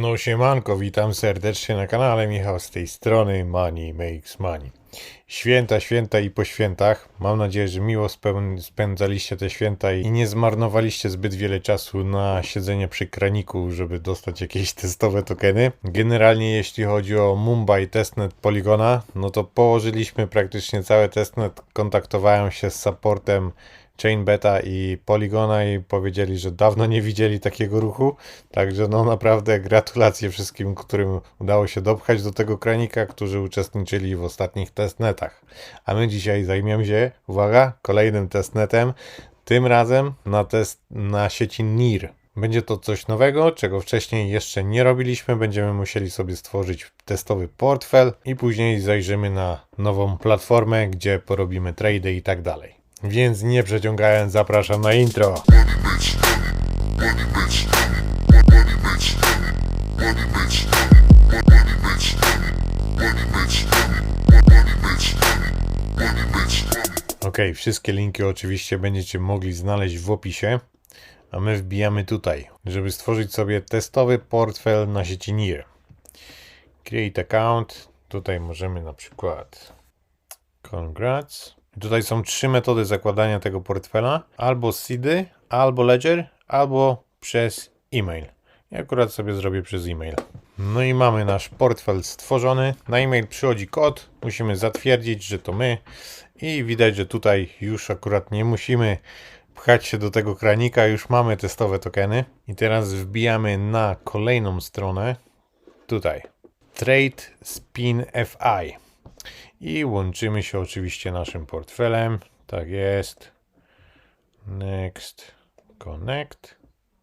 No siemanko, witam serdecznie na kanale, Michał z tej strony Money Makes Money. Święta, święta i po świętach. Mam nadzieję, że miło spędzaliście te święta i nie zmarnowaliście zbyt wiele czasu na siedzenie przy kraniku, żeby dostać jakieś testowe tokeny. Generalnie jeśli chodzi o Mumbai Testnet Polygona, no to położyliśmy praktycznie cały testnet, kontaktowałem się z supportem Chain Beta i Polygona i powiedzieli, że dawno nie widzieli takiego ruchu. Także no naprawdę gratulacje wszystkim, którym udało się dopchać do tego kranika, którzy uczestniczyli w ostatnich testnetach. A my dzisiaj zajmiemy się, uwaga, kolejnym testnetem, tym razem na test na sieci NIR. Będzie to coś nowego, czego wcześniej jeszcze nie robiliśmy. Będziemy musieli sobie stworzyć testowy portfel i później zajrzymy na nową platformę, gdzie porobimy trady i tak dalej. Więc nie przeciągając, zapraszam na intro. Ok, wszystkie linki oczywiście będziecie mogli znaleźć w opisie, a my wbijamy tutaj, żeby stworzyć sobie testowy portfel na sieci NIR. Create account, tutaj możemy na przykład congrats. Tutaj są trzy metody zakładania tego portfela, albo seedy, albo ledger, albo przez e-mail. Ja akurat sobie zrobię przez e-mail. No i mamy nasz portfel stworzony. Na e-mail przychodzi kod, musimy zatwierdzić, że to my i widać, że tutaj już akurat nie musimy pchać się do tego kranika, już mamy testowe tokeny. I teraz wbijamy na kolejną stronę, tutaj, Trade Spin FI i łączymy się oczywiście naszym portfelem. Tak jest. Next, connect.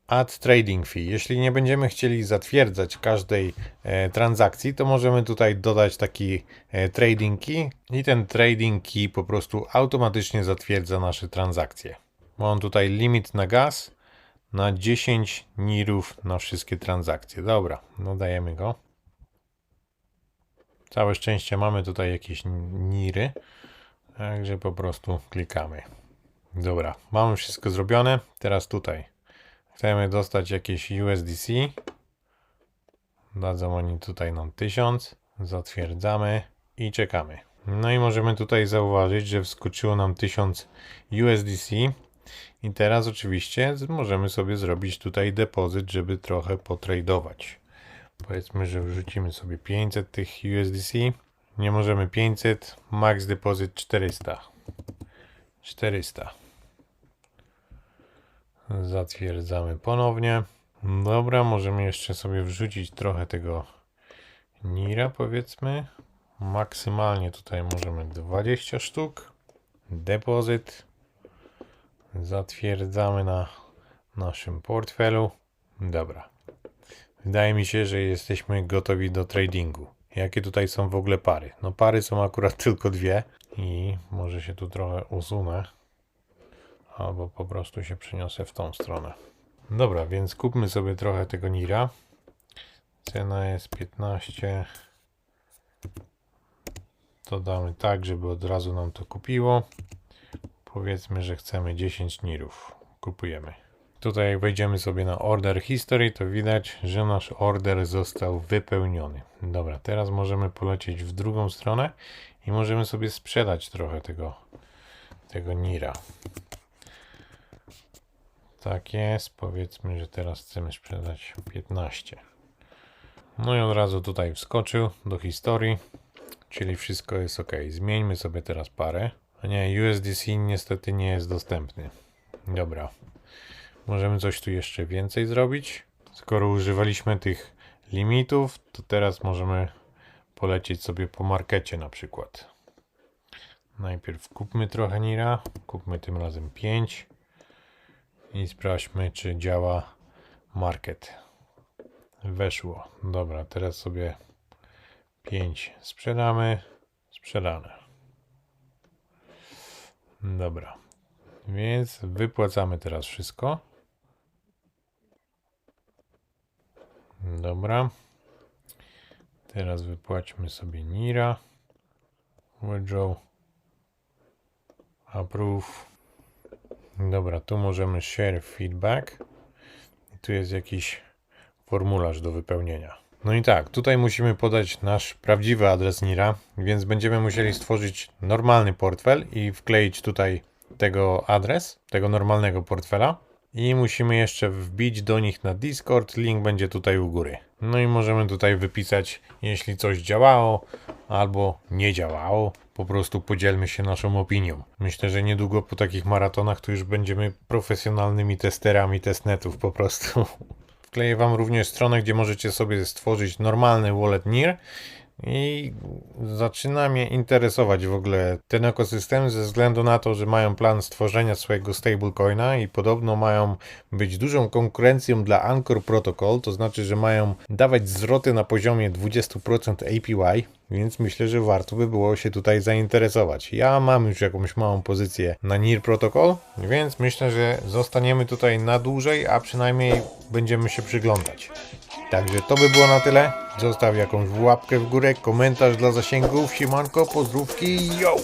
Add trading fee. Jeśli nie będziemy chcieli zatwierdzać każdej e, transakcji, to możemy tutaj dodać taki e, trading key i ten trading key po prostu automatycznie zatwierdza nasze transakcje. Mam tutaj limit na gaz na 10 nirów na wszystkie transakcje. Dobra, dodajemy go. Całe szczęście mamy tutaj jakieś niry, także po prostu klikamy. Dobra, mamy wszystko zrobione. Teraz tutaj chcemy dostać jakieś USDC. Dadzą oni tutaj nam 1000. Zatwierdzamy i czekamy. No i możemy tutaj zauważyć, że wskoczyło nam 1000 USDC. I teraz oczywiście możemy sobie zrobić tutaj depozyt, żeby trochę potradować. Powiedzmy, że wrzucimy sobie 500 tych USDC. Nie możemy 500, max depozyt 400. 400. Zatwierdzamy ponownie. Dobra, możemy jeszcze sobie wrzucić trochę tego Nira, powiedzmy. Maksymalnie tutaj możemy 20 sztuk. Depozyt. Zatwierdzamy na naszym portfelu. Dobra. Wydaje mi się, że jesteśmy gotowi do tradingu. Jakie tutaj są w ogóle pary? No pary są akurat tylko dwie i może się tu trochę usunę. Albo po prostu się przeniosę w tą stronę. Dobra, więc kupmy sobie trochę tego Nira. Cena jest 15. To damy tak, żeby od razu nam to kupiło. Powiedzmy, że chcemy 10 Nirów. Kupujemy. Tutaj jak wejdziemy sobie na Order History, to widać, że nasz order został wypełniony. Dobra, teraz możemy polecieć w drugą stronę i możemy sobie sprzedać trochę tego, tego Nira. Tak jest, powiedzmy, że teraz chcemy sprzedać 15. No i od razu tutaj wskoczył do historii, czyli wszystko jest ok. Zmieńmy sobie teraz parę. A nie, USDC niestety nie jest dostępny. Dobra, Możemy coś tu jeszcze więcej zrobić. Skoro używaliśmy tych limitów, to teraz możemy polecieć sobie po markecie na przykład. Najpierw kupmy trochę Nira, kupmy tym razem 5 i sprawdźmy, czy działa market. Weszło. Dobra, teraz sobie 5 sprzedamy. Sprzedane. Dobra. Więc wypłacamy teraz wszystko. Dobra. Teraz wypłaćmy sobie Nira. Withdraw. Approve. Dobra, tu możemy share feedback. I tu jest jakiś formularz do wypełnienia. No i tak, tutaj musimy podać nasz prawdziwy adres NIRA, więc będziemy musieli stworzyć normalny portfel i wkleić tutaj tego adres, tego normalnego portfela. I musimy jeszcze wbić do nich na Discord, link będzie tutaj u góry. No i możemy tutaj wypisać, jeśli coś działało albo nie działało. Po prostu podzielmy się naszą opinią. Myślę, że niedługo po takich maratonach to już będziemy profesjonalnymi testerami testnetów po prostu. Wkleję Wam również stronę, gdzie możecie sobie stworzyć normalny wallet NIR i zaczyna mnie interesować w ogóle ten ekosystem ze względu na to, że mają plan stworzenia swojego stablecoina i podobno mają być dużą konkurencją dla Anchor Protocol, to znaczy, że mają dawać zwroty na poziomie 20% APY, więc myślę, że warto by było się tutaj zainteresować. Ja mam już jakąś małą pozycję na NIR Protocol, więc myślę, że zostaniemy tutaj na dłużej, a przynajmniej będziemy się przyglądać. Także to by było na tyle. Zostaw jakąś łapkę w górę, komentarz dla zasięgów, siemanko, pozdrówki, yo!